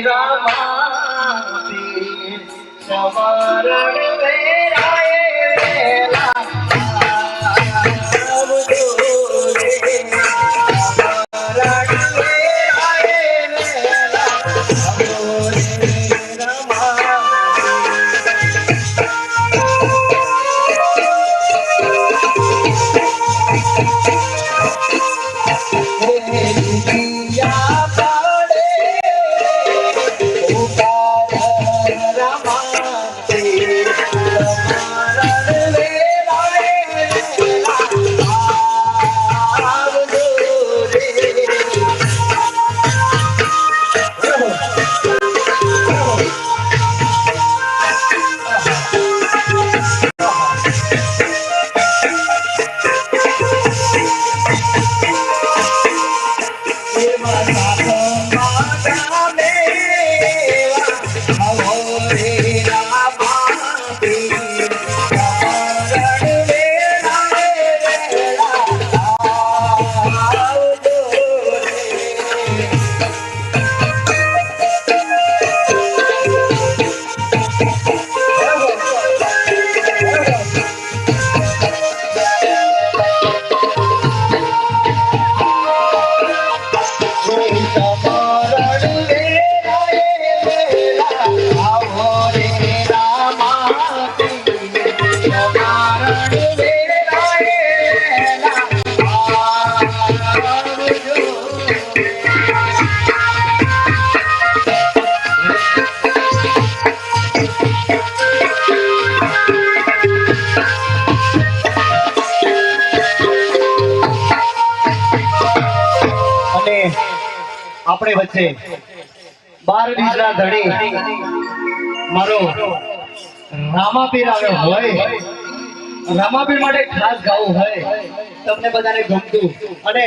রামা সবার આપણે વચ્ચે બાર બીજના ધણી. મારો રામાપીર આવ્યો હોય. રામાપીર માટે ખાસ ગાવું હોય. તમને બધાને ગમતું. અને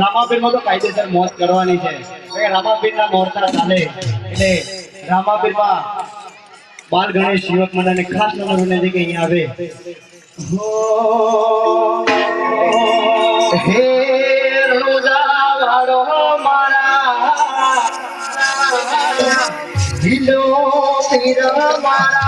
રામાપીરમાં તો કાયદેસર મોત કરવાની છે. રામાપીર ના મોરતા ચાલે એટલે રામાપીરમાં બાલ ગણેશ યુવક મંડળને ખાસ નંબર વિનંતી કે અહીંયા આવે. હે પીર મારા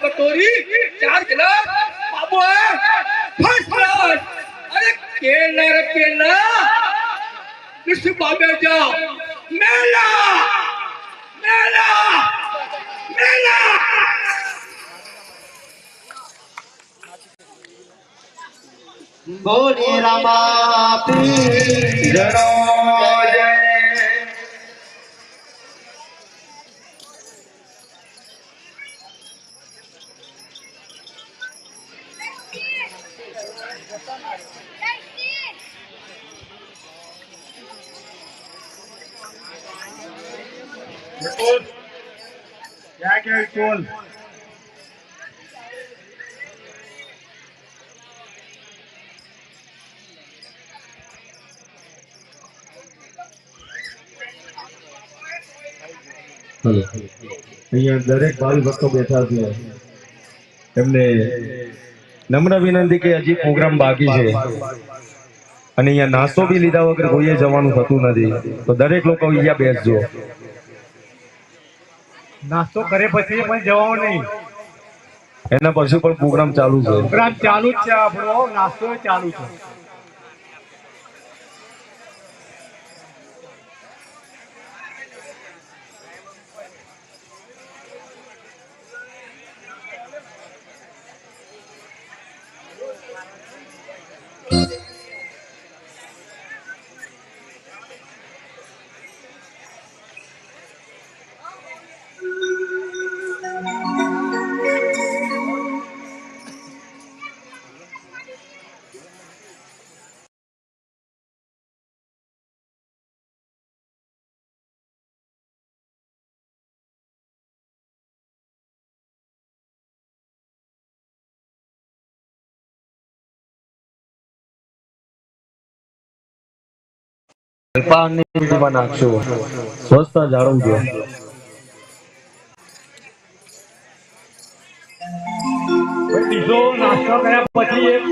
કટોરી ચાર ગ્લાસ બાબો ફર્સ્ટ ક્લાસ અરે કેળના રે કેળના કૃષ્ણ બાબે જાઓ મેલા મેલા મેલા બોલે રામા પીરણો અહીંયા દરેક ભાવિ ભક્તો બેઠા છે. એમને નમ્ર વિનંતી કે હજી પ્રોગ્રામ બાકી છે. અને અહીંયા નાસ્તો બી લીધા વગર કોઈએ જવાનું થતું નથી. તો દરેક લોકો અહીંયા બેસજો. નાસ્તો કરે પછી પણ જવાનું નહીં. એના પછી પણ પ્રોગ્રામ ચાલુ છે. પ્રોગ્રામ ચાલુ જ છે આપણો. નાસ્તો ચાલુ છે. વિધિમાં નાખશો સ્વચ્છતા જાળવજો બીજો નાસ્તો પછી એક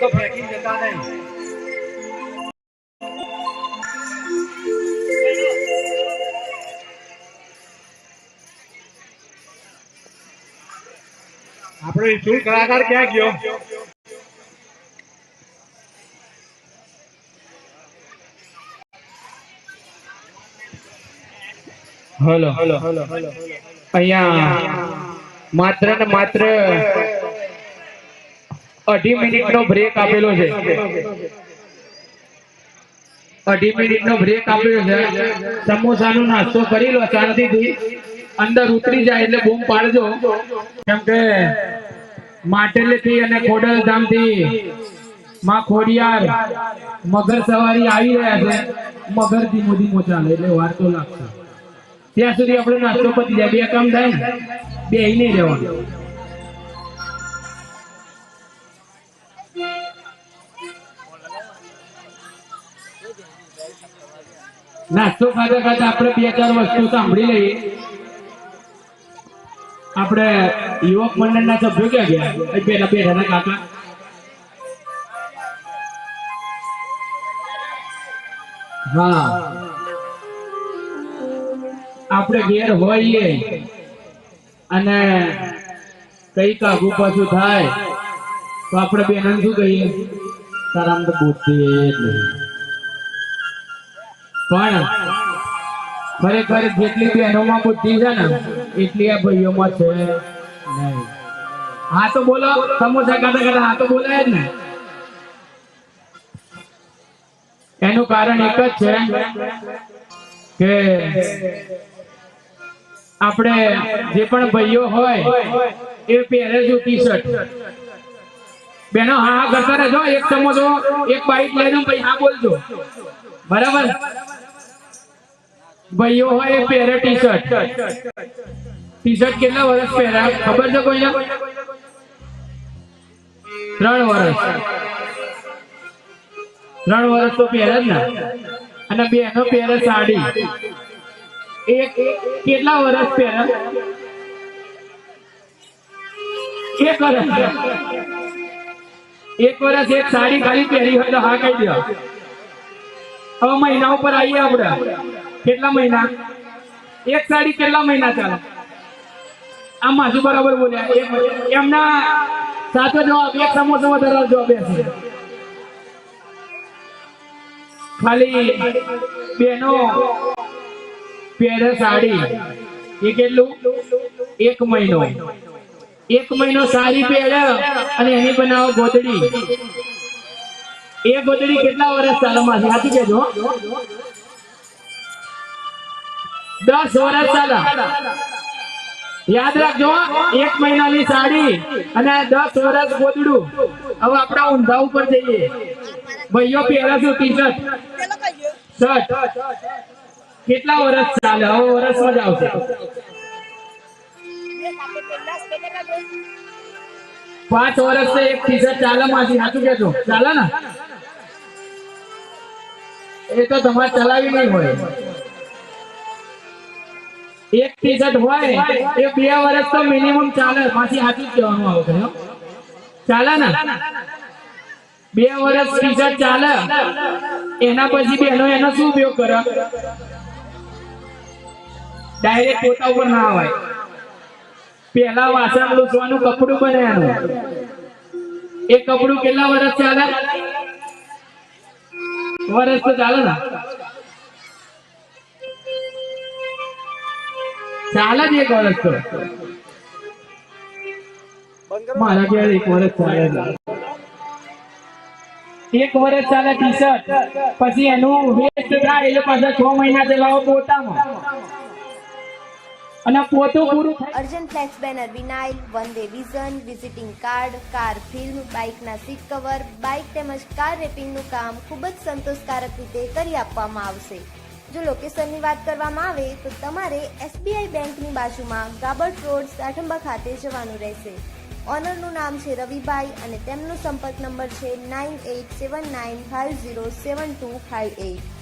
તો ફેંકી ઇસુલ કલાકાર ક્યાં ગયો? હલો. અહીંયા માત્ર ને માત્ર અઢી મિનિટ નો બ્રેક આપેલો છે. અઢી મિનિટ નો બ્રેક આપેલો છે. સમોસાનો નાસ્તો કરી લો શાંતિથી. અંદર ઉતરી જાય એટલે બૂમ પાડજો. કેમ કે માટેલેથી અને ખોડલધામથી માં ખોડિયાર મગર સવારી આવી રહ્યા છે. મગર ધીમો ધીમો ચાલે એટલે વાર તો લાગશે. ત્યાં સુધી આપણે નાસ્તો પતી જાય. બે કામ થાય બે નહીં રહેવાનું. નાસ્તો ખાતા ખાતા આપણે બે ચાર વસ્તુ સાંભળી લઈએ. આપણે યુવક મંડળના સભ્યો ક્યાં ગયા? પેલા બેઠા હતા કાકા. હા. આપણે ઘેર હોઈએ અને કઈ કાગુ પાછું થાય, તો આપણે બેનન શું કહીએ, તારામ તો બુદ્ધિ પણ ખરેખર જેટલી બહેનોમાં બુદ્ધિ છે ને, એટલી આ ભાઈઓમાં છે નહીં. હા તો બોલો, સમોસા ખાતા ખાતા હા તો બોલાય જ ને. એનું કારણ એક જ છે કે આપણે જે પણ ભાઈઓ હોય, એ પહેરે છે ટી શર્ટ બેનો, હા હા, કરતા રહેજો. એક સમોસો એક બાઈક લઈને ભાઈ, હા, બોલજો. બરાબર? ભાઈઓ હોય, એ પહેરે ટી શર્ટ ટી શર્ટ કેટલા વર્ષ પહેરા? ખબર છે કોઈને? ત્રણ વર્ષ. ત્રણ વર્ષ તો પહેરે જ ને. અને બેનો પહેરે સાડી. એક કેટલા વર્ષ પહેલા? એક વર્ષ. એક વર્ષ એક સાડી ખાલી પહેરી હોય તો હા કહી દો. હવે મહિના ઉપર આવીએ આપણે. કેટલા મહિના? એક સાડી કેટલા મહિના ચાલે? આ માસુ બરાબર બોલ્યા. એમના સાચો જવાબ એક સમોસો વધારે જવાબ છે. ખાલી બેનો પહેરે સાડી. એ કેટલું? એક મહિનો. એક મહિનો સાડી પહેરે અને એની બનાવો ગોદડી. એ ગોદડી કેટલા વર્ષ ચાલે છે? સાચું કેજો દસ વર્ષ ચાલે યાદ રાખજો એક મહિનાની સાડી અને દસ વર્ષ ગોદડું. હવે આપણા ઊંધા ઉપર જઈએ. ભાઈઓ પહેરે છે ટી શર્ટ શર્ટ. કેટલા વર્ષ ચાલે? હવે વર્ષમાં જ આવશે. પાંચ વર્ષ એક ટી ચાલે માંથી સાચું કેજો ચાલે ને? એ તો તમારે ચલાવી નહીં હોય. એક ટી શર્ટ હોય, એ બે વર્ષ તો મિનિમમ ચાલે. માંથી સાચું જ કહેવાનું આવે છે ચાલે ને? બે વર્ષ ટી શર્ટ ચાલે. એના પછી બેનો એનો શું ઉપયોગ કરે? ડાયરેક્ટ પોતા ઉપર ના આવે પેલા વાસણ લૂસવાનું કપડું બને એનું એ કપડું કેટલા વર્ષ ચાલે? વર્ષ તો ચાલે ને? ચાલે જ એક વર્ષ તો. મારા ઘેર એક વર્ષ ચાલે. એક વર્ષ ચાલે ટી શર્ટ પછી એનું વેસ્ટ થાય એટલે પાછા છ મહિના ચલાવો પોતામાં. અને પોતું પૂરું થાય. Urgent flex banner vinyl one day vision, visiting card, car, film, બાઇકના seat cover, bike તેમજ કાર રેપિંગનું કામ ખૂબ જ સંતોષકારક રીતે કરી આપવામાં આવશે. જો લોકેશનની વાત કરવામાં આવે તો તમારે એસબીઆઈ બેંકની બાજુમાં ગાબર્ટ રોડ, સાઠંબા ખાતે જવાનું રહેશે. ઓનરનું નામ છે રવિભાઈ અને તેમનો સંપર્ક નંબર છે nine eight seven nine five zero seven two five eight.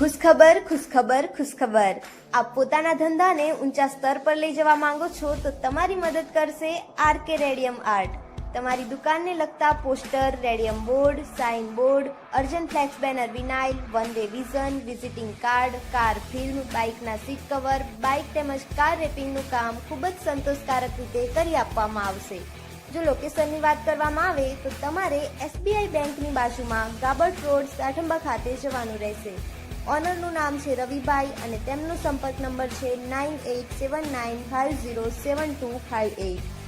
ખુશખબર ખુશખબર ખુશખબર. આપ પોતાના ધંધાને ઊંચા સ્તર પર લઈ જવા માંગો છો તો તમારી મદદ કરશે આરકે રેડિયમ આર્ટ તમારી દુકાનને લગતા poster, radium board sign board urgent flex banner vinyl one day vision visiting card car film બાઇકના seat cover bike તેમજ કાર રેપિંગનું કામ ખૂબ જ સંતોષકારક રીતે કરી આપવામાં આવશે. જો લોકેશનની વાત કરવામાં આવે તો તમારે એસબીઆઈ બેંકની બાજુમાં ગાબર્ટ રોડ સાઠંબા ખાતે જવાનું રહેશે. ઓનરનું નામ છે રવિભાઈ અને તેમનો સંપર્ક નંબર છે nine eight seven nine five zero seven two five eight.